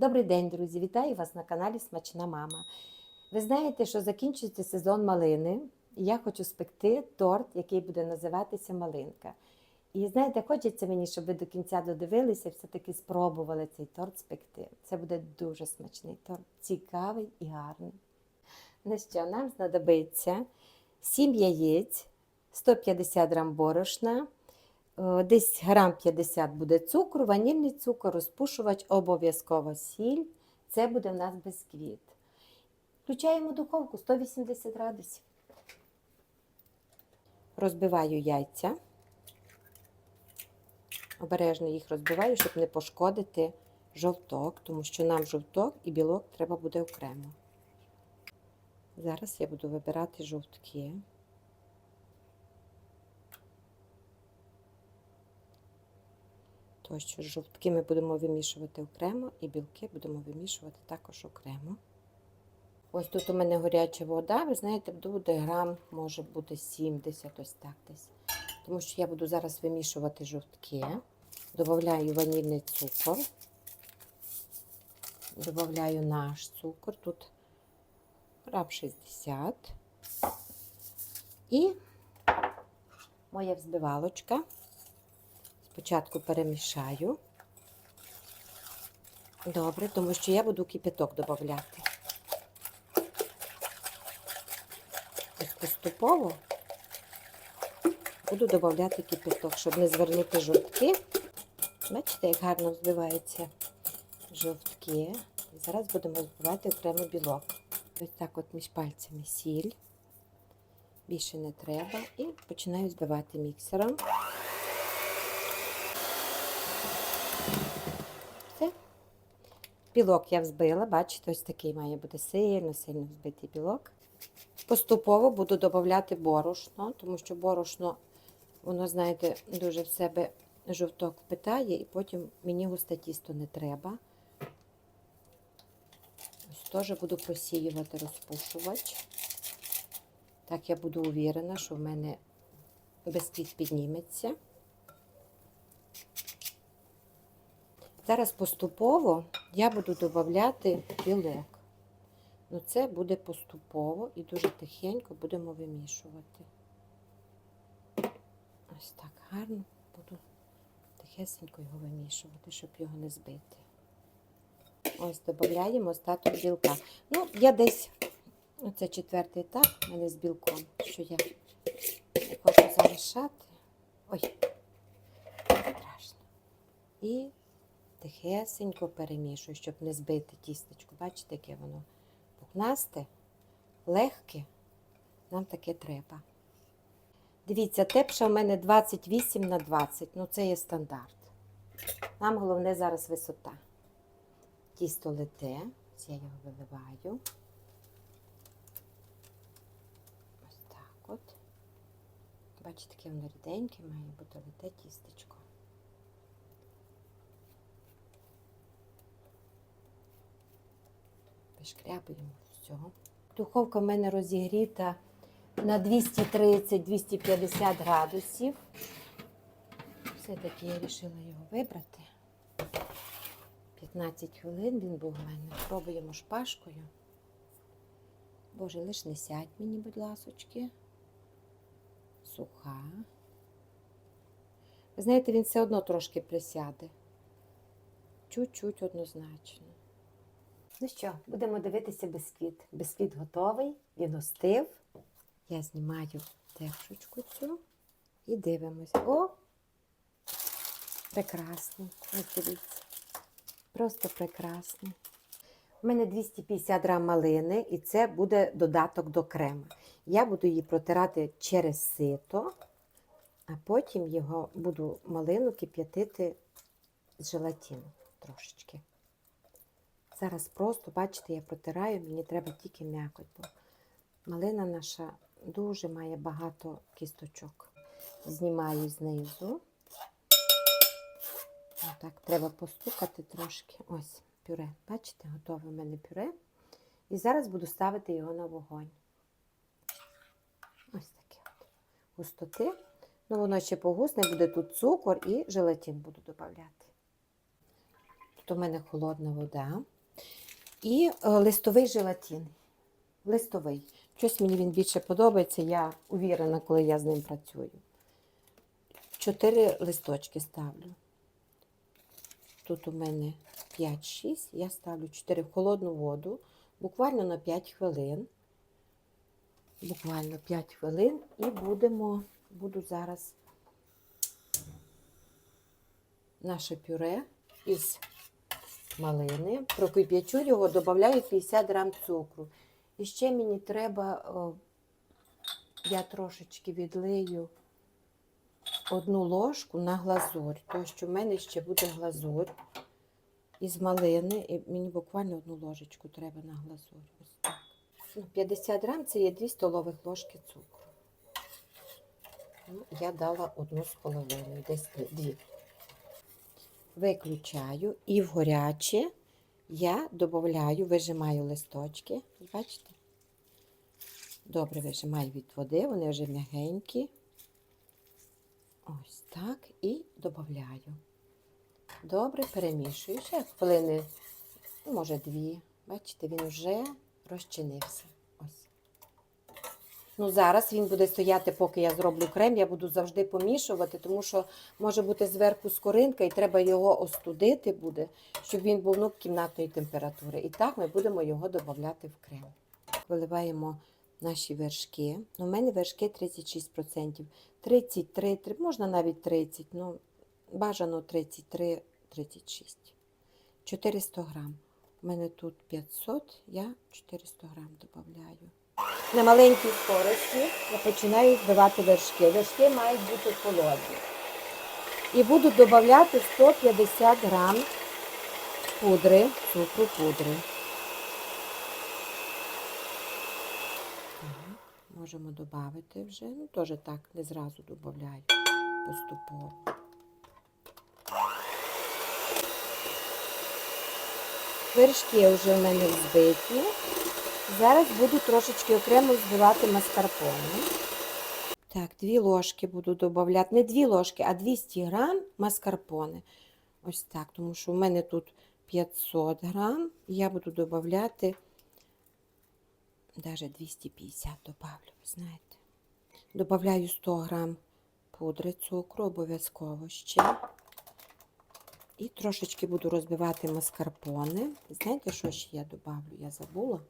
Добрий день, друзі! Вітаю вас на каналі Смачна Мама. Ви знаєте, що закінчується сезон малини, і я хочу спекти торт, який буде називатися Малинка. І знаєте, хочеться мені, щоб ви до кінця додивилися і все-таки спробували цей торт спекти. Це буде дуже смачний торт, цікавий і гарний. Ну що, нам знадобиться 7 яєць, 150 грам борошна, Десь грам 50 буде цукру, ванільний цукор, розпушувач, обов'язково сіль. Це буде в нас бисквіт. Включаємо духовку 180 градусів. Розбиваю яйця. Обережно їх розбиваю, щоб не пошкодити жовток, тому що нам жовток і білок треба буде окремо. Зараз я буду вибирати жовтки. Тому що жовтки ми будемо вимішувати окремо, і білки будемо вимішувати також окремо. Ось тут у мене гаряча вода, ви знаєте, буде грам, може бути 70, ось так десь. Тому що я буду зараз вимішувати жовтки. Додаю ванільний цукор. Додаю наш цукор. Тут грам 60. І моя взбивалочка. Спочатку перемішаю. Добре, тому що я буду кипяток додати. Поступово буду додати кипяток, щоб не звернути жовтки. Бачите, як гарно взбиваються жовтки. І зараз будемо збивати окремо білок. Ось так от між пальцями сіль. Більше не треба. І починаю збивати міксером. Все. Білок я взбила, бачите, ось такий має бути сильно-сильно взбитий білок. Поступово буду додати борошно, тому що борошно, воно, знаєте, дуже в себе жовток впитає, і потім мені густе тісто не треба. Ось теж буду просіювати розпушувач. Так я буду уверена, що в мене бисквіт підніметься. Зараз поступово я буду додати білок. Ну, це буде поступово і дуже тихенько будемо вимішувати. Ось так гарно буду тихесенько його вимішувати, щоб його не збити. Ось додаємо остаток білка. Ну, я десь, оце четвертий етап у мене з білком, що я хочу залишати. Ой, страшно. І тихесенько перемішую, щоб не збити тістечко. Бачите, яке воно пухнасте, легке, нам таке треба. Дивіться, тепша в мене 28 на 20, ну це є стандарт. Нам головне зараз висота. Тісто лете, я його виливаю. Ось так от. Бачите, таке воно ріденьке, має бути лете тістечко. Вишкрябуємо все. Духовка в мене розігріта на 230-250 градусів. Все-таки я вирішила його вибрати. 15 хвилин він був у мене. Пробуємо шпажкою. Боже, лиш не сядь мені, будь ласочки. Суха. Ви знаєте, він все одно трошки присяде. Чуть-чуть однозначно. Ну що, будемо дивитися бисквіт. Бисквіт готовий, він остив. Я знімаю текшечку цю і дивимося. О! Прекрасний. Ось дивіться. Просто прекрасний. У мене 250 грам малини, і це буде додаток до крема. Я буду її протирати через сито, а потім його буду малину кип'ятити з желатину трошечки. Зараз просто, бачите, я протираю, мені треба тільки м'якоть, бо малина наша дуже має багато кісточок. Знімаю знизу. Отак, треба постукати трошки. Ось пюре. Бачите, готове в мене пюре. І зараз буду ставити його на вогонь. Ось таке от. Густоти. Ну, воно ще погусне, буде тут цукор і желатин буду додавати. то в мене холодна вода. І е, листовий желатин. Листовий. Щось мені він більше подобається, я увірена, коли я з ним працюю. Чотири листочки ставлю. Тут у мене 5-6, я ставлю 4 в холодну воду, буквально на 5 хвилин. Буквально 5 хвилин і будемо, буду зараз наше пюре із малини. Прокип'ячу його, додаю 50 грам цукру. І ще мені треба, о, я трошечки відлию одну ложку на глазурь, тому що в мене ще буде глазурь із малини, і мені буквально одну ложечку треба на глазурь. Ось так. Ну, 50 грам це є 2 столових ложки цукру. Ну, я дала одну з половиною, десь дві. Виключаю і в гаряче я додаю, вижимаю листочки. Бачите? Добре вижимаю від води, вони вже м'ягенькі. Ось так. І додаю. Добре перемішую. Ще хвилини, ну, може, дві. Бачите, він вже розчинився. Ну, зараз він буде стояти, поки я зроблю крем. Я буду завжди помішувати, тому що може бути зверху скоринка, і треба його остудити буде, щоб він був ну, кімнатної температури. І так ми будемо його додати в крем. Виливаємо наші вершки. Ну, у мене вершки 36%. 33, три- можна навіть 30, ну бажано 33, 36. 400 грам. У мене тут 500, я 400 грам додаю. На маленькій скорості я починаю збивати вершки. Вершки мають бути холодні. І буду додати 150 грам пудри, цукру пудри. Можемо додати вже. Ну, теж так, не зразу додаю, поступово. Вершки вже в мене взбиті. Зараз буду трошечки окремо збивати маскарпоне. Так, дві ложки буду додавати. Не дві ложки, а 200 грам маскарпоне. Ось так, тому що в мене тут 500 грам. Я буду додавати навіть 250 добавлю, знаєте. Добавляю 100 грам пудри цукру, обов'язково ще. І трошечки буду розбивати маскарпоне. Знаєте, що ще я добавлю? Я забула.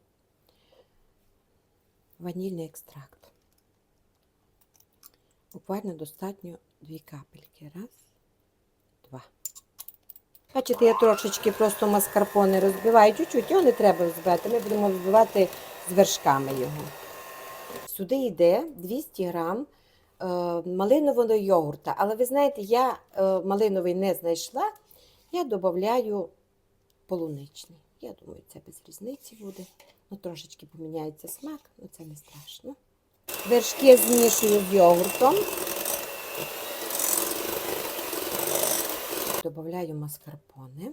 Ванільний екстракт. Буквально достатньо дві капельки. Раз, два. Бачите, я трошечки просто маскарпоне розбиваю. Чуть-чуть, його не треба взбивати. Ми будемо взбивати з вершками його. Сюди йде 200 грам е, малинового йогурта. Але ви знаєте, я е, малиновий не знайшла. Я додаю полуничний. Я думаю, це без різниці буде. Ну, трошечки поміняється смак, але це не страшно. Вершки змішую з йогуртом. Добавляю маскарпоне.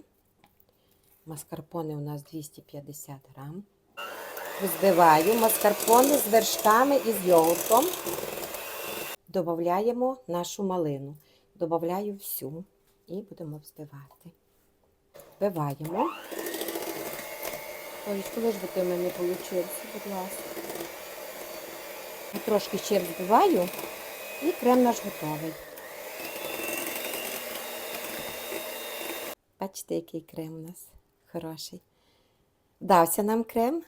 Маскарпоне у нас 250 грам. Взбиваю маскарпоне з вершками і з йогуртом. Додаємо нашу малину. Добавляю всю і будемо взбивати. Вбиваємо. Ой, коли ж би ти в мене вийшло, будь ласка. Трошки ще взбиваю і крем наш готовий. Бачите, який крем у нас хороший. Вдався нам крем.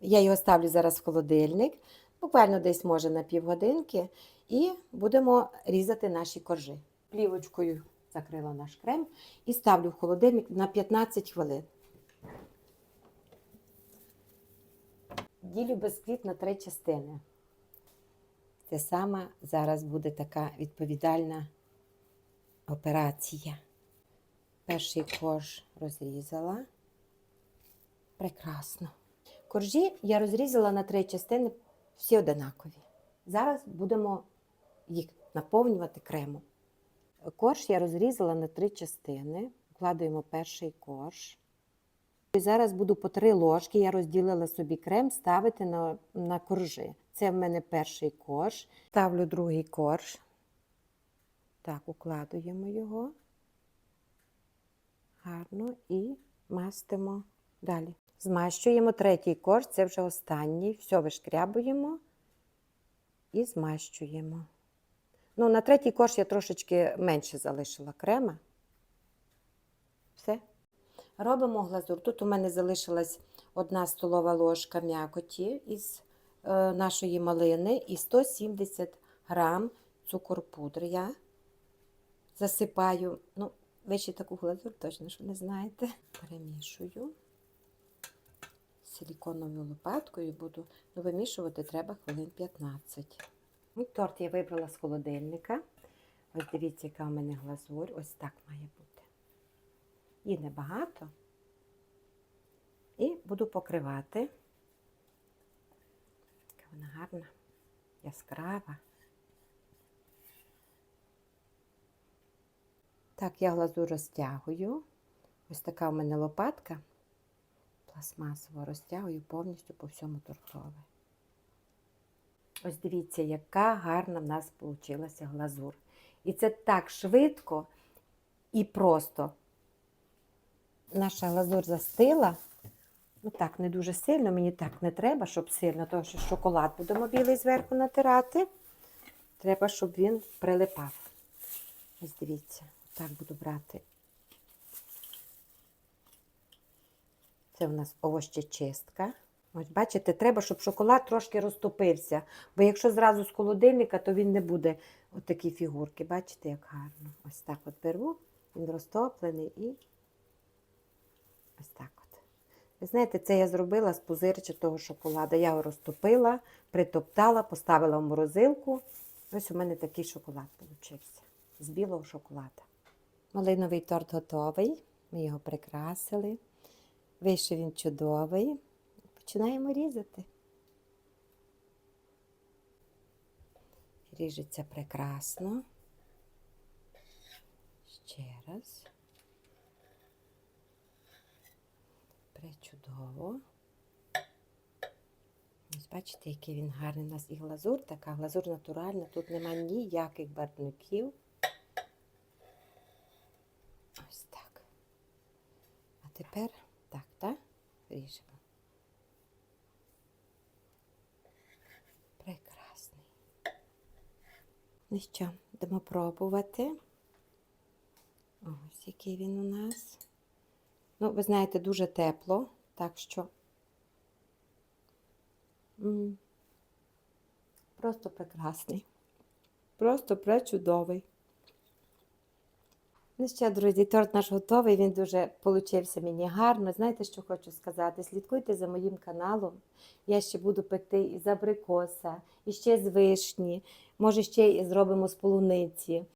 Я його ставлю зараз в холодильник, буквально десь може на півгодинки, і будемо різати наші коржи. Плівочкою закрила наш крем і ставлю в холодильник на 15 хвилин. Ділю бисквіт на три частини. Це саме зараз буде така відповідальна операція. Перший корж розрізала. Прекрасно. Коржі я розрізала на три частини, всі одинакові. Зараз будемо їх наповнювати кремом. Корж я розрізала на три частини. Вкладаємо перший корж. І зараз буду по три ложки. Я розділила собі крем ставити на, на коржі. Це в мене перший корж. Ставлю другий корж. Так, укладуємо його. Гарно і мастимо далі. Змащуємо третій корж, це вже останній. Все вишкрябуємо і змащуємо. Ну, на третій корж я трошечки менше залишила крема. Все. Робимо глазур. Тут у мене залишилась одна столова ложка м'якоті із е, нашої малини і 170 грам цукор пудри. Я засипаю, ну, ви ще таку глазур точно що не знаєте. Перемішую силіконовою лопаткою буду ну, вимішувати треба хвилин 15. Ну, торт я вибрала з холодильника. Ось дивіться, яка у мене глазурь. Ось так має бути. І небагато. І буду покривати. Яка вона гарна, яскрава. Так, я глазур розтягую. Ось така у мене лопатка пластмасово розтягую повністю по всьому тортове. Ось дивіться, яка гарна в нас вийшла глазур. І це так швидко і просто. Наша глазур застила. Ну так, не дуже сильно, мені так не треба, щоб сильно, тому що шоколад будемо білий зверху натирати. Треба, щоб він прилипав. Ось дивіться, так буду брати Це у нас овощечистка. Ось, бачите, треба, щоб шоколад трошки розтопився. Бо якщо зразу з холодильника, то він не буде отакі фігурки. Бачите, як гарно. Ось так от беру, він розтоплений і ось так от. Ви знаєте, це я зробила з пузирчатого шоколада. Я його розтопила, притоптала, поставила в морозилку. Ось у мене такий шоколад получився. З білого шоколада. Малиновий торт готовий. Ми його прикрасили. Вийшов він чудовий. Починаємо різати. Ріжеться прекрасно. Ще раз. Пречудово. Ось бачите, який він гарний у нас і глазур, така глазур натуральна, тут нема ніяких барвників. Ось так. А тепер так, так? Ріжемо. Прекрасний. Ну що, йдемо пробувати. Ось який він у нас. Ну, ви знаєте, дуже тепло, так що просто прекрасний. Просто пречудовий. Ну що, друзі, торт наш готовий, він дуже получився мені гарно. Знаєте, що хочу сказати? Слідкуйте за моїм каналом. Я ще буду пекти і з абрикоса, і ще з вишні, може ще і зробимо з полуниці.